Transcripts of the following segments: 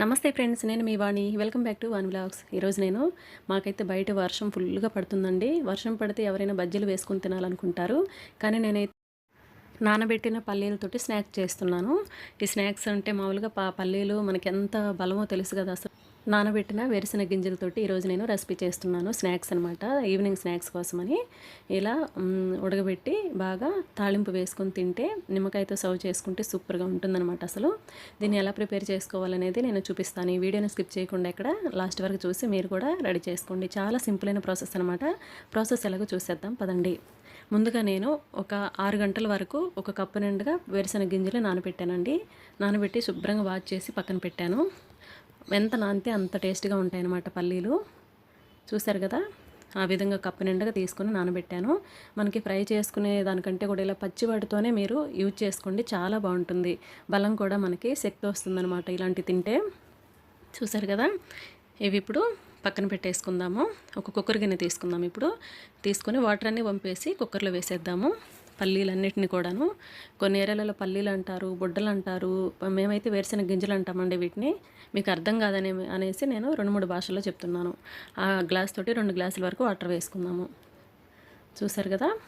నమస్తే ఫ్రెండ్స్ నేను మీ Vani. Welcome back to one blogs. ఈరోజు నేను మాకైతే బయట వర్షం ఫుల్గా పడుతుందండి. వర్షం పడితే ఎవరైనా బజ్జీలు వేసుకుని తినాలనుకుంటారు. కానీ నేనైతే నానబెట్టిన పల్లీలతోటి స్నాక్స్ చేస్తున్నాను. ఈ స్నాక్స్ అంటే మామూలుగా పల్లీలు మనకి ఎంత బలమో తెలుసు కదా. అసలు నానబెట్టిన వేరుశెనగ గింజలతోటి ఈరోజు నేను రెసిపీ చేస్తున్నాను స్నాక్స్ అనమాట ఈవినింగ్ స్నాక్స్ కోసమని. ఇలా ఉడకబెట్టి బాగా తాళింపు వేసుకొని తింటే నిమ్మకాయతో సర్వ్ చేసుకుంటే సూపర్గా ఉంటుందన్నమాట అసలు. దీన్ని ఎలా ప్రిపేర్ చేసుకోవాలనేది నేను చూపిస్తాను. ఈ వీడియోని స్కిప్ చేయకుండా ఇక్కడ లాస్ట్ వరకు చూసి మీరు కూడా రెడీ చేసుకోండి. చాలా సింపుల్ అయిన ప్రాసెస్ అనమాట ప్రాసెస్ ఎలాగో చూసేద్దాం పదండి. ముందుగా నేను ఒక ఆరు గంటల వరకు ఒక కప్పు నిండుగా వేరుశెనగ గింజలు నానబెట్టానండి. నానబెట్టి శుభ్రంగా వాష్ చేసి పక్కన పెట్టాను. ఎంత నానితే అంత టేస్ట్గా ఉంటాయన్నమాట పల్లీలు. చూసారు కదా? ఆ విధంగా కప్పు నిండగా తీసుకొని నానబెట్టాను. మనకి ఫ్రై చేసుకునే దానికంటే కూడా ఇలా పచ్చివాటితోనే మీరు యూజ్ చేసుకోండి. చాలా బాగుంటుంది. బలం కూడా మనకి శక్తి వస్తుందన్నమాట ఇలాంటి తింటే. చూసారు కదా? ఇవి ఇప్పుడు పక్కన పెట్టేసుకుందాము. ఒక కుక్కర్ గిన్నె తీసుకుందాం ఇప్పుడు. తీసుకొని వాటర్ అన్నీ పంపేసి కుక్కర్లో వేసేద్దాము. పల్లీలన్నిటిని కూడాను కొన్ని ఏరియాలలో పల్లీలు అంటారు బుడ్డలు అంటారు మేమైతే వేరుశెనగ గింజలు అంటామండి వీటిని. మీకు అర్థం కాదనే అనేసి నేను రెండు మూడు భాషల్లో చెప్తున్నాను. ఆ గ్లాస్ తోటి రెండు గ్లాసుల వరకు వాటర్ వేసుకుందాము. చూసారు కదా?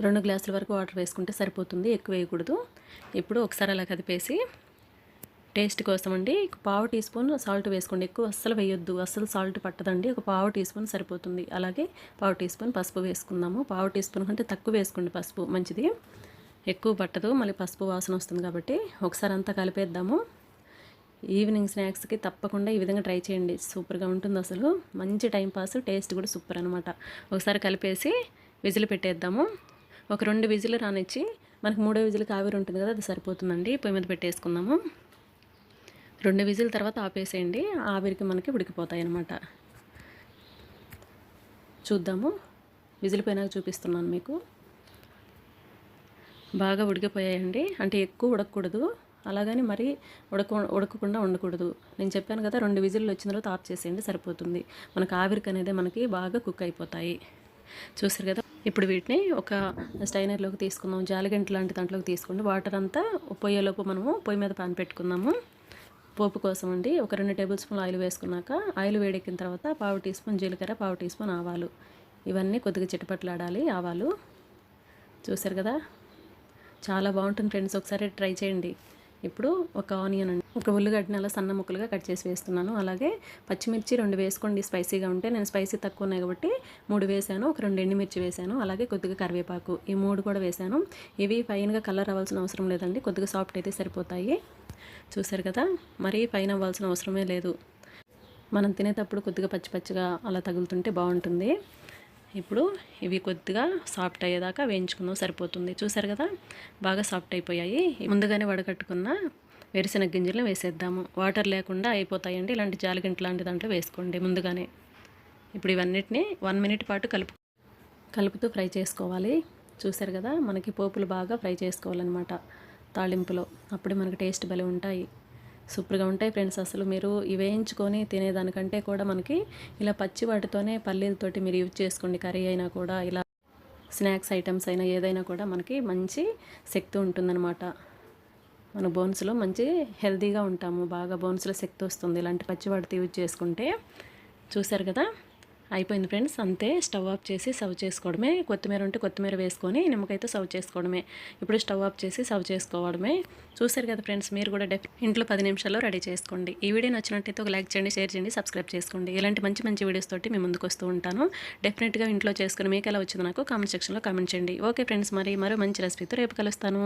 రెండు గ్లాసుల వరకు వాటర్ వేసుకుంటే సరిపోతుంది ఎక్కువ వేయకూడదు. ఇప్పుడు ఒకసారి అలా కదిపేసి టేస్ట్ కోసం అండి ఒక పావు టీ స్పూన్ సాల్ట్ వేసుకోండి. ఎక్కువ అస్సలు వేయొద్దు. అస్సలు సాల్ట్ పట్టదండి. ఒక పావు టీ స్పూన్ సరిపోతుంది. అలాగే పావు టీ స్పూన్ పసుపు వేసుకుందాము. పావు టీ స్పూన్ కంటే తక్కువ వేసుకోండి పసుపు. మంచిది. ఎక్కువ పట్టదు. మళ్ళీ పసుపు వాసన వస్తుంది కాబట్టి ఒకసారి అంతా కలిపేద్దాము. ఈవినింగ్ స్నాక్స్కి తప్పకుండా ఈ విధంగా ట్రై చేయండి. సూపర్గా ఉంటుంది అసలు. మంచి టైం పాస్ టేస్ట్ కూడా సూపర్ అనమాట ఒకసారి కలిపేసి విజిల్ పెట్టేద్దాము. ఒక రెండు విజిల్ రానిచ్చి మనకు మూడో విజిల్కి ఆవిరి ఉంటుంది కదా అది సరిపోతుందండి. పొయ్యి మీద పెట్టేసుకుందాము. రెండు విజిల్ తర్వాత ఆపేసేయండి. ఆవిరికి మనకి ఉడికిపోతాయి అన్నమాట చూద్దాము. విజిల్ పోయినాక చూపిస్తున్నాను మీకు. బాగా ఉడికిపోయాయండి. అంటే ఎక్కువ ఉడకకూడదు అలాగని మరీ ఉడక ఉడకకుండా ఉండకూడదు. నేను చెప్పాను కదా రెండు విజిల్లు వచ్చిన తర్వాత ఆఫ్ చేసేయండి సరిపోతుంది. మనకు ఆవిరికి అనేది మనకి బాగా కుక్ అయిపోతాయి. చూసారు కదా? ఇప్పుడు వీటిని ఒక స్టైనర్లోకి తీసుకుందాం. జాలిగంట లాంటి దాంట్లోకి తీసుకోండి. వాటర్ అంతా పొయ్యేలోపు మనము పొయ్యి మీద పాన్ పెట్టుకుందాము. పోపు కోసం అండి ఒక రెండు టేబుల్ స్పూన్ ఆయిల్ వేసుకున్నాక ఆయిల్ వేడెక్కిన తర్వాత పావు టీ స్పూన్ జీలకర్ర పావు టీ స్పూన్ ఆవాలు. ఇవన్నీ కొద్దిగా చిటపట్లాడాలి ఆవాలు. చూసారు కదా? చాలా బాగుంటుంది ఫ్రెండ్స్. ఒకసారి ట్రై చేయండి. ఇప్పుడు ఒక ఆనియన్ అండి. ఒక ఉల్లిగడ్డని అలా సన్న ముక్కలుగా కట్ చేసి వేస్తున్నాను. అలాగే పచ్చిమిర్చి రెండు వేసుకోండి. స్పైసీగా ఉంటే నేను స్పైసీ తక్కువ ఉన్నాయి కాబట్టి మూడు వేసాను. ఒక రెండు ఎండుమిర్చి వేసాను. అలాగే కొద్దిగా కరివేపాకు. ఈ మూడు కూడా వేసాను. ఇవి ఫైన్గా కలర్ అవ్వాల్సిన అవసరం లేదండి. కొద్దిగా సాఫ్ట్ అయితే సరిపోతాయి. చూసారు కదా? మరీ పైన అవ్వాల్సిన అవసరమే లేదు. మనం తినేటప్పుడు కొద్దిగా పచ్చి పచ్చిగా అలా తగులుతుంటే బాగుంటుంది. ఇప్పుడు ఇవి కొద్దిగా సాఫ్ట్ అయ్యేదాకా వేయించుకుందాం సరిపోతుంది. చూసారు కదా? బాగా సాఫ్ట్ అయిపోయాయి. ముందుగానే వడకట్టుకున్న వేరుశెనగ గింజలను వేసేద్దాము. వాటర్ లేకుండా అయిపోతాయండి. ఇలాంటి జాలిగింట లాంటి దాంట్లో వేసుకోండి ముందుగానే. ఇప్పుడు ఇవన్నిటిని వన్ మినిట్ పాటు కలుపు కలుపుతూ ఫ్రై చేసుకోవాలి. చూసారు కదా? మనకి పోపులు బాగా ఫ్రై చేసుకోవాలన్నమాట. తాళింపులో అప్పుడే మనకి టేస్ట్ భలే ఉంటాయి. సూపర్గా ఉంటాయి ఫ్రెండ్స్. అసలు మీరు ఇవేయించుకొని తినేదానికంటే కూడా మనకి ఇలా పచ్చి వాటితోనే పల్లీలతోటి మీరు యూజ్ చేసుకోండి. కర్రీ అయినా కూడా ఇలా స్నాక్స్ ఐటమ్స్ అయినా ఏదైనా కూడా మనకి మంచి శక్తి ఉంటుందన్నమాట. మన బోన్స్లో మంచి హెల్తీగా ఉంటాము. బాగా బోన్స్లో శక్తి వస్తుంది. ఇలాంటి పచ్చివాటితో యూజ్ చేసుకుంటే. చూసారు కదా? అయిపోయింది ఫ్రెండ్స్. అంతే స్టవ్ ఆఫ్ చేసి సర్వ్ చేసుకోవడమే. కొత్తిమీర ఉంటే కొత్తిమీర వేసుకొని నిమ్మకాయతో సర్వ్ చేసుకోవడమే. ఇప్పుడు స్టవ్ ఆఫ్ చేసి సర్వ్ చేసుకోవడమే. చూసారు కదా ఫ్రెండ్స్ మీరు కూడా డెఫ్ ఇంట్లో పది నిమిషాల్లో రెడీ చేసుకోండి. ఈ వీడియో నచ్చినట్టయితే ఒక లైక్ చేయండి షేర్ చేయండి సబ్స్క్రైబ్ చేసుకోండి. ఇలాంటి మంచి మంచి వీడియోస్ తోటి మేము ముందుకు వస్తూ ఉంటాను. డెఫినెట్గా ఇంట్లో చేసుకుని మీకు ఎలా వచ్చిందో నాకు కామెంట్ సెక్షన్లో కామెంట్ చేయండి. ఓకే ఫ్రెండ్స్ మరి మరో మంచి రెసిపీతో రేపు కలుస్తాను.